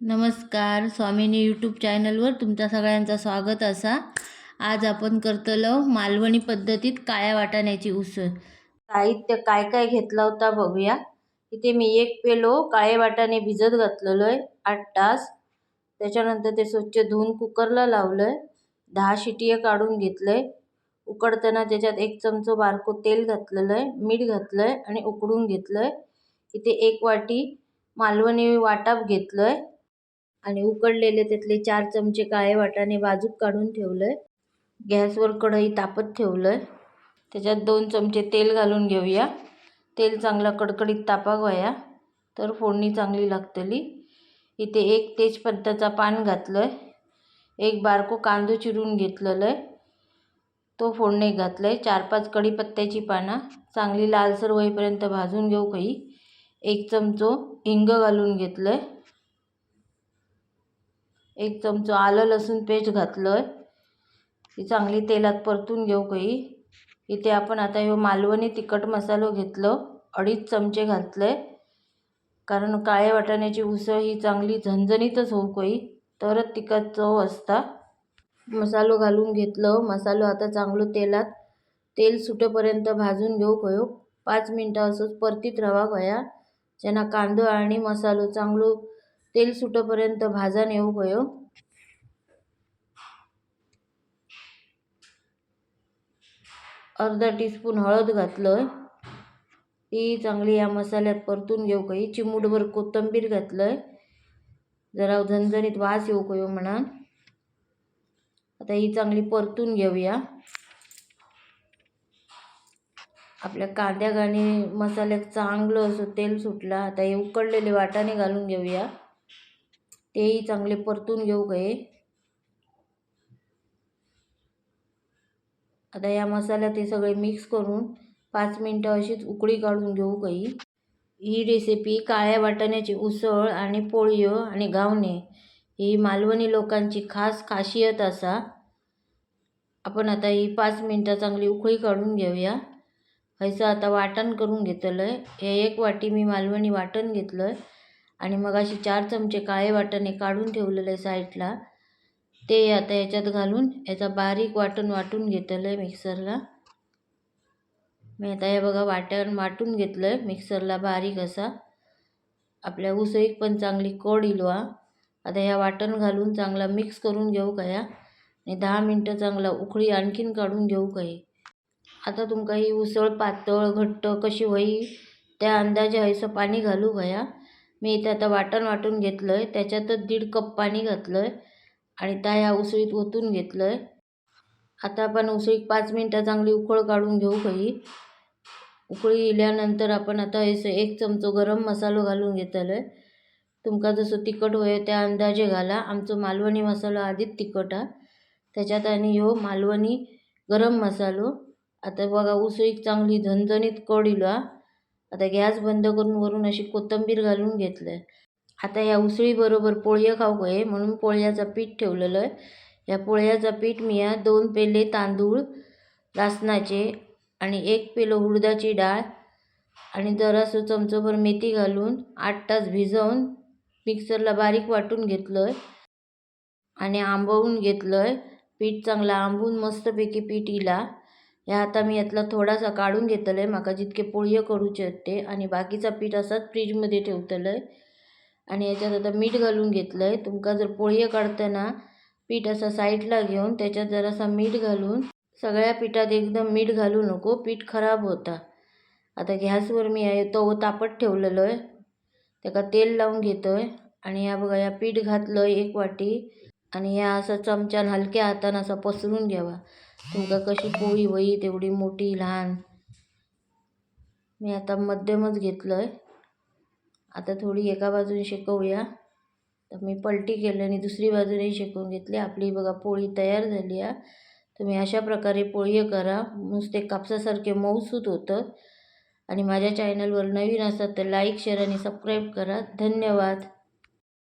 नमस्कार स्वामीनी यूट्यूब चॅनलवर तुमच्या सगळ्यांचं स्वागत असा. आज आपण करतलो मालवणी पद्धतीत काळ्या वाटाण्याची उसळ. साहित्य काय काय घेतला होता बघूया. इथे मी एक पेलो काळे वाटाणे भिजत घातलेलो आहे आठ तास. त्याच्यानंतर ते स्वच्छ धुवून कुकरला लावलं आहे दहा शिटिये काढून घेतलं आहे उकडताना त्याच्यात एक चमचो बारको तेल घातलेलं आहे मीठ घातलं आहे आणि उकडून घेतलं आहे इथे एक वाटी मालवणी वाटाप आहे आणि उकडलेले त्यातले चार चमचे काळे वाटाणे बाजूक काढून ठेवलं आहे गॅसवर कढई तापत ठेवलं आहे त्याच्यात दोन चमचे तेल घालून घेऊया. तेल चांगला कडकडीत तापाक व्हाया तर फोडणी चांगली लागतली. इथे एक तेजपत्त्याचा पान घातलं आहे एक बारको कांदो चिरून घेतलेलं आहे तो फोडणे आहे चार पाच कढीपत्त्याची पानं चांगली लालसर होईपर्यंत भाजून घेऊ काही. एक चमचो हिंग घालून घेतलं आहे एक चमचो आलं लसूण पेस्ट घातलं आहे ही चांगली तेलात परतून घेऊ काही. इथे आपण आता ह्यो मालवणी तिखट मसालो घेतलो. अडीच चमचे घातले. कारण काळ्या वाटाण्याची उसळ ही चांगली झणझणीतच होऊ काही. तरच तिखट चव असता. मसालो घालून घेतलं. मसालो आता चांगलो तेलात तेल सुटेपर्यंत भाजून घेऊ. खयो पाच मिनटं असंच परतीत राहा होया. जेन्ना कांदो आणि मसालो चांगलो तेल सुटेपर्यंत भाजान येवंक होयो. अर्धा टीस्पून हळद घातलंय. ती चांगली या मसाल्यात परतून घेऊ. काही चिमूटभर कोथिंबीर घातलंय. जरा झणझणीत वास येऊ. कयो म्हणा. आता ही चांगली परतून घेऊया. आपल्या कांद्याक आणि मसाल्याक चांगलं असं तेल सुटलं आता हे उकडलेले वाटाणे घालून घेऊया. तेही चांगले परतून घेऊ गये आता या मसाल्यात हे सगळे मिक्स करून पाच मिनटं अशीच उकळी काढून घेऊ गई ही रेसिपी काळ्या वाटाण्याची उसळ आणि पोळयो आणि गावणे ही मालवणी लोकांची खास खासियत असा. आपण आता ही पाच मिनटं चांगली उकळी काढून घेऊया. हैसं आता वाटण करून घेतलं आहे हे एक वाटी मी मालवणी वाटण घेतलं आहे आणि मग अशी चार चमचे काळे वाटाणे काढून ठेवलेलं आहे साईडला. ते आता याच्यात घालून याचा बारीक वाटण वाटून घेतलं आहे मिक्सरला. मी आता हे बघा वाटण वाटून घेतलं आहे मिक्सरला बारीक असा. आपल्या उसळीक पण चांगली कड इलवा. आता ह्या वाटण घालून चांगला मिक्स करून घेऊ का या आणि दहा मिनटं चांगला उकळी आणखीन काढून घेऊ काही. आता तुमका ही उसळ पातळ घट्ट कशी होई त्या अंदाजे हयसं पाणी घालू गया मी इथे आता वाटण वाटून घेतलं आहे त्याच्यातच दीड कप पाणी घातलं आहे आणि त्या ह्या उसळीत ओतून घेतलं आहे आता आपण उसळीत पाच मिनटं चांगली उकळ काढून घेऊ काही. उकळी इल्यानंतर आपण आता हे एक चमचो गरम मसालो घालून घेतलं आहे तुमका जसं तिखट होय त्या अंदाजे घाला. आमचो मालवणी मसालो आधीच तिखट हा. त्याच्यात आणि ह्यो मालवणी गरम मसालो. आता बघा उसळीक चांगली झणझणीत कड इलो आता गॅस बंद करून वरून अशी कोथिंबीर घालून घेतलं आहे आता ह्या उसळीबरोबर पोळयो खाऊ आहे म्हणून पोळ्याचं पीठ ठेवलेलं आहे. ह्या पोळ्याचा पीठ मी या दोन पेले तांदूळ रासनाचे आणि एक पेलो उडदाची डाळ आणि जरासं चमचोभर मेथी घालून आठ तास भिजवून मिक्सरला बारीक वाटून घेतलं आहे आणि आंबवून घेतलं आहे पीठ चांगलं आंबून मस्तपैकी पीठ इला. ह्या आता मी यातला थोडासा काढून घेतलं आहे म्हाका जितके पोळये करूचे ते. आणि बाकीचा पीठ असाच फ्रीजमध्ये ठेवतलं आहे आणि याच्यात आता मीठ घालून घेतलं आहे तुमका जर पोळये काढताना पीठ असा साईडला घेऊन त्याच्यात जरासा मीठ घालून सगळ्या पिठात एकदम मीठ घालू नको. पीठ खराब होता. आता गॅसवर मी तो तापत ठेवलेलो आहे त्याका तेल लावून घेतो आहे आणि या बघा या पीठ घातलं एक वाटी. आणि ह्या असं चमच्यान हलक्या हातानं असा पसरून घ्यावा. तुमका कशी पोळी होई तेवढी मोठी लहान. मी आता मध्यमच घेतलं आहे आता थोडी एका बाजूने शेकवूया. तर मी पलटी केली आणि दुसरी बाजूनेही शेकवून घेतली. आपली बघा पोळी तयार झाली आहे तुम्ही अशा प्रकारे पोळी करा. नुसते कापसासारखे मऊसूत होतं. आणि माझ्या चॅनलवर नवीन असतात तर लाईक शेअर आणि सबस्क्राईब करा. धन्यवाद.